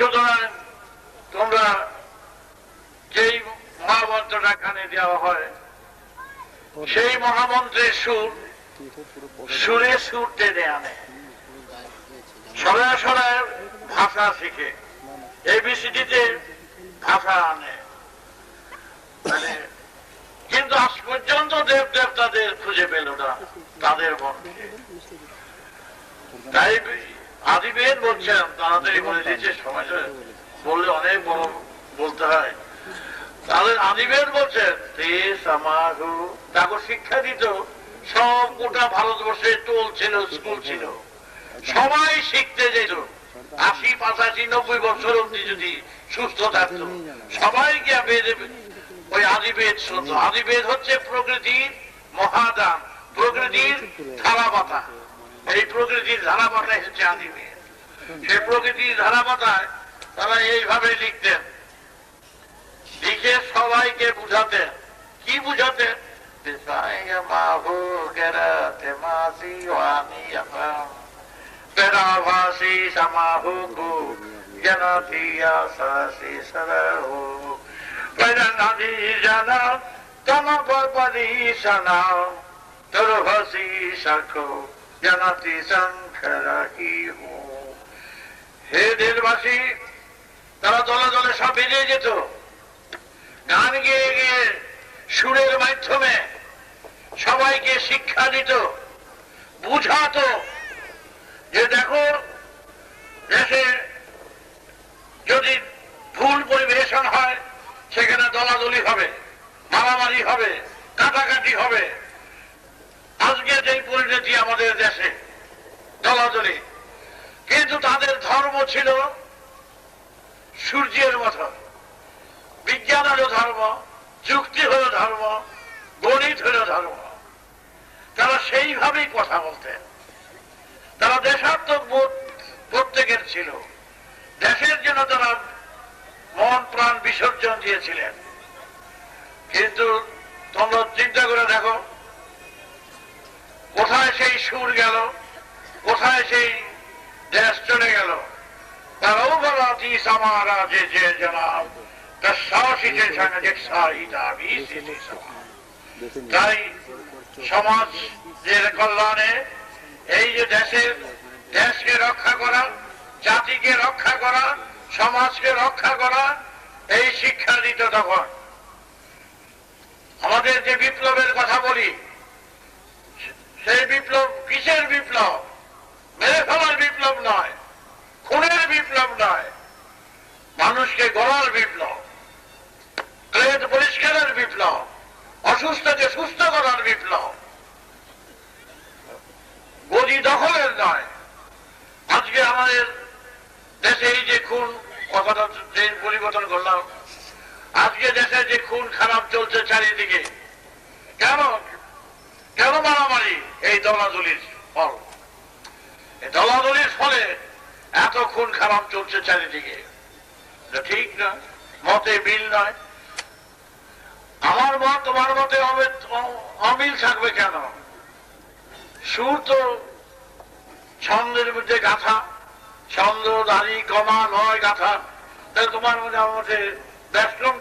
সুতরাং তোমরা যেই মহামন্ত্রটা কানে দেওয়া হয়, সেই মহামন্ত্রের সুর সুরে সুর টেনে আনে। সরায় ভাষা শিখে এবিসিডিতে ভাষা আনে। মানে কিন্তু আজ পর্যন্ত দেব দেবতাদের খুঁজে পেল না, তাদের মধ্যে। তাই আদিবেদ বলছেন তাড়াতাড়ি বলে দিচ্ছে সময়টা বললে অনেক বড় বলতে হয়। তাদের আদিবেদ বলছেন তাকে শিক্ষা দিত সব গোটা ভারতবর্ষে টোল ছিল স্কুল ছিল। সবাই শিখতে যেত। আশি পাঁচাশি নব্বই বছর অব্দি যদি সুস্থ থাকতো সবাই গিয়া বেদে ওই আদিবেদ শুনতো। আদিবেদ হচ্ছে প্রকৃতির মহাদান প্রকৃতির ধারাবাতা এই প্রকৃতির ধারাবাতাই হচ্ছে আদিবেদ সেই প্রকৃতির ধারাবাতায় তারা এইভাবে লিখতেন। লিখে সবাইকে বুঝাতেন। কি বুঝাতেন? মাহু গেরাতে মাসি পেরাভাসি সামাহুকু জনতিয়া সাসি সরহু। পেরানাদি জানা তমপরি সনা। তরভসি সখো জনতি শঙ্করহি হে দেশবাসী, তারা দলে দলে সব বেরিয়ে যেত গান গেয়ে গিয়ে সুরের মাধ্যমে সবাইকে শিক্ষা দিত, বুঝাতো যে দেখো, দেশে যদি ভুল পরিবেশন হয়, সেখানে দলাদলি হবে, মারামারি হবে, কাটাকাটি হবে। আমাদের দেশে, দলাদলি। কিন্তু তাদের ধর্ম ছিল সূর্যের মতো। বিজ্ঞান হলো ধর্ম যুক্তি হলো ধর্ম গণিত হলো ধর্ম। তারা সেইভাবেই কথা বলতেন। তারা দেশাত্মক বোধ প্রত্যেকের ছিল। দেশের জন্য তারা মন প্রাণ বিসর্জন দিয়েছিলেন। কিন্তু তোমরা চিন্তা করে দেখো কোথায় সেই সুর গেল? কোথায় সেই দেশ চলে গেল? তারাও বলা দিস আমারা যে যে জনাব তা সাহসীতে সাংঘাতিক সাহিদা বিসিতে সমাজ তাই সমাজের কল্যাণে, এই যে দেশের দেশকে রক্ষা করা, জাতিকে রক্ষা করা, সমাজকে রক্ষা করা, এই শিক্ষা দিত তখন। আমাদের যে বিপ্লবের কথা বলি সেই বিপ্লব কিসের বিপ্লব? মেরে ফেলার বিপ্লব নয়, খুনের বিপ্লব নয়, মানুষকে গড়ার বিপ্লব, ক্লেদ পরিষ্কারের বিপ্লব, অসুস্থকে সুস্থ করার বিপ্লব। গদি দখলের নয়। আজকে আমাদের দেশে এই যে খুন, কথাটা পরিবর্তন করলাম, আজকে দেশে যে খুন খারাপ চলছে চারিদিকে, কেন? কেন মারামারি? এই দলাদলির ফল। এই দলাদলির ফলে এত খুন খারাপ চলছে চারিদিকে। ঠিক না, মতে মিল নয়। আমার মত তোমার মতে অমিল- থাকবে কেন? সুর তো ছন্দের মধ্যে গাথা, ছন্দ, দাড়ি, কমা, নয় গাথা। তাহলে তোমার মধ্যে আমার মধ্যে ব্যস্তমটা